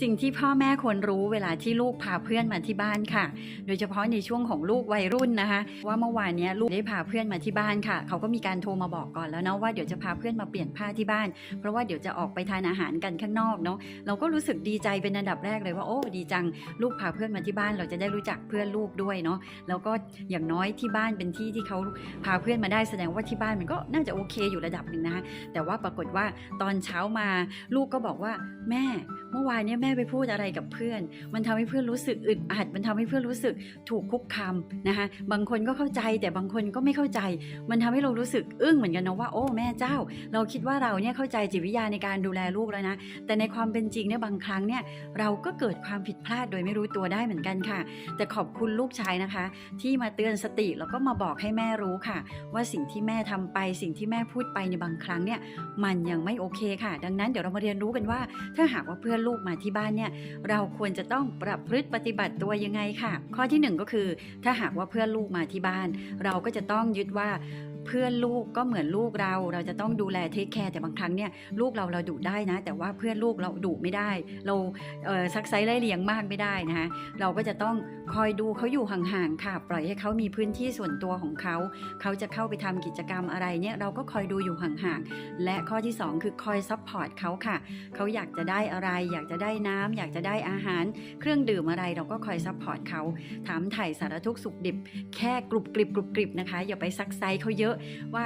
สิ่งที่พ่อแม่ควรรู้เวลาที่ลูกพาเพื่อนมาที่บ้านค่ะ โดยเฉพาะในช่วงของลูกวัยรุ่นนะคะ ว่าเมื่อวานนี้ลูกได้พาเพื่อนมาที่บ้านค่ะ เขาก็มีการโทรมาบอกก่อนแล้วเนาะว่าเดี๋ยวจะพาเพื่อนมาเปลี่ยนผ้าที่บ้าน เพราะว่าเดี๋ยวจะออกไปทานอาหารกันข้างนอกเนาะเราก็รู้สึกดีใจเป็นอันดับแรกเลยว่าโอ้ดีจังลูกพาเพื่อนมาที่บ้าน เราจะได้รู้จักเพื่อนลูกด้วยเนาะแล้วก็อย่างน้อยที่บ้านเป็นที่ที่เขาพาเพื่อนมาได้แสดงว่าที่บ้านมันก็น่าจะโอเคอยู่ระดับหนึ่งนะคะแต่ว่าปรากฏว่าตอนเช้ามาลูกก็บอกว่าแม่ เมื่อวานเนี้ยแม่ม่ไปพูดอะไรกับเพื่อน มันทำให้เพื่อนรู้สึกอึดอัด มันทำให้เพื่อนรู้สึกถูกคุกคามนะคะ บางคนก็เข้าใจแต่บางคนก็ไม่เข้าใจ มันทำให้เรารู้สึกอึ้งเหมือนกันนะว่าโอ้แม่เจ้า เราคิดว่าเราเนี่ยเข้าใจจิตวิทยาในการดูแลลูกแล้วนะ แต่ในความเป็นจริงเนี่ยบางครั้งเนี่ยเราก็เกิดความผิดพลาดโดยไม่รู้ตัวได้เหมือนกันค่ะ แต่ขอบคุณลูกชายนะคะ ที่มาเตือนสติแล้วก็มาบอกให้แม่รู้ค่ะ ว่าสิ่งที่แม่ทำไปสิ่งที่แม่พูดไปในบางครั้งเนี่ยมันยังไม่โอเคค่ะ ดังนั้นเดี๋ยวเรามาเรียนรู้กันว่า ถ้าหากว่าเพื่อนลูกมาที่บ้านเนี่ยเราควรจะต้องประพฤติปฏิบัติตัวยังไงค่ะ ข้อที่หนึ่งก็คือ ถ้าหากว่าเพื่อนลูกมาที่บ้าน เราก็จะต้องยึดว่า เพื่อนลูกก็เหมือนลูกเรา เราจะต้องดูแลเทคแคร์แต่บางครั้งเนี่ยลูกเราเราดุได้นะ แต่ว่าเพื่อนลูกเราดุไม่ได้ เราเซักไซไล่เลี้ยงมากไม่ได้นะคะเราก็จะต้องคอยดูเขาอยู่ห่างๆค่ะ ปล่อยให้เขามีพื้นที่ส่วนตัวของเขา เขาจะเข้าไปทำกิจกรรมอะไรเนี่ยเราก็คอยดูอยู่ห่างๆและข้อที่สองคือคอยซัพพอร์ตเขาค่ะเขาอยากจะได้อะไร อยากจะได้น้ำอยากจะได้อาหาร เครื่องดื่มอะไรเราก็คอยซัพพอร์ตเขาถามถ่ายสารทุกข์สุขดิบ แค่กรุบกริบกรุบกริบนะคะอย่าไปซักไซเขาเยอะว่า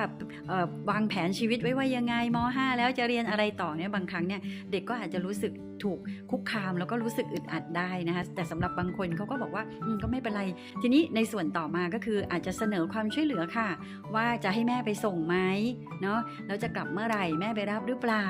วางแผนชีวิตไว้ว่ายังไงม .5 แล้วจะเรียนอะไรต่อเนี่ยบางครั้งเนี่ยเด็กก็อาจจะรู้สึกถูกคุกคามแล้วก็รู้สึกอึดอัดได้นะคะแต่สำหรับบางคนเขาก็บอกว่าก็ไม่เป็นไร ทีนี้ในส่วนต่อมาก็คืออาจจะเสนอความช่วยเหลือค่ะ ว่าจะให้แม่ไปส่งไหมเนาะแล้วจะกลับเมื่อไหร่แม่ไปรับหรือเปล่า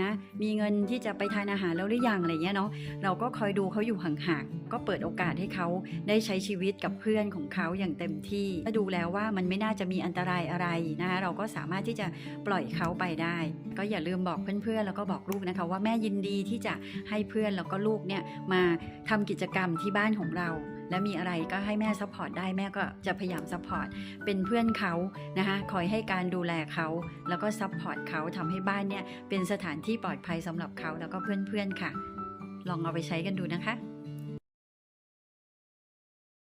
นะมีเงินที่จะไปทานอาหารแล้วหรือยังอะไรเงี้ยเนาะเราก็คอยดูเขาอยู่ห่างๆก็เปิดโอกาสให้เขาได้ใช้ชีวิตกับเพื่อนของเขาอย่างเต็มที่ถ้าดูแล้วว่ามันไม่น่าจะมีอันตรายอะไรนะคะเราก็สามารถที่จะปล่อยเขาไปได้ ก็อย่าลืมบอกเพื่อนๆแล้วก็บอกลูกนะคะว่าแม่ยินดีที่จะให้เพื่อนแล้วก็ลูกเนี่ยมาทำกิจกรรมที่บ้านของเรา และมีอะไรก็ให้แม่ซัพพอร์ตได้แม่ก็จะพยายามซัพพอร์ตเป็นเพื่อนเขานะคะคอยให้การดูแลเขาแล้วก็ซัพพอร์ตเขาทำให้บ้านเนี่ยเป็นสถานที่ปลอดภัยสำหรับเขาแล้วก็เพื่อนๆค่ะ ลองเอาไปใช้กันดูนะคะ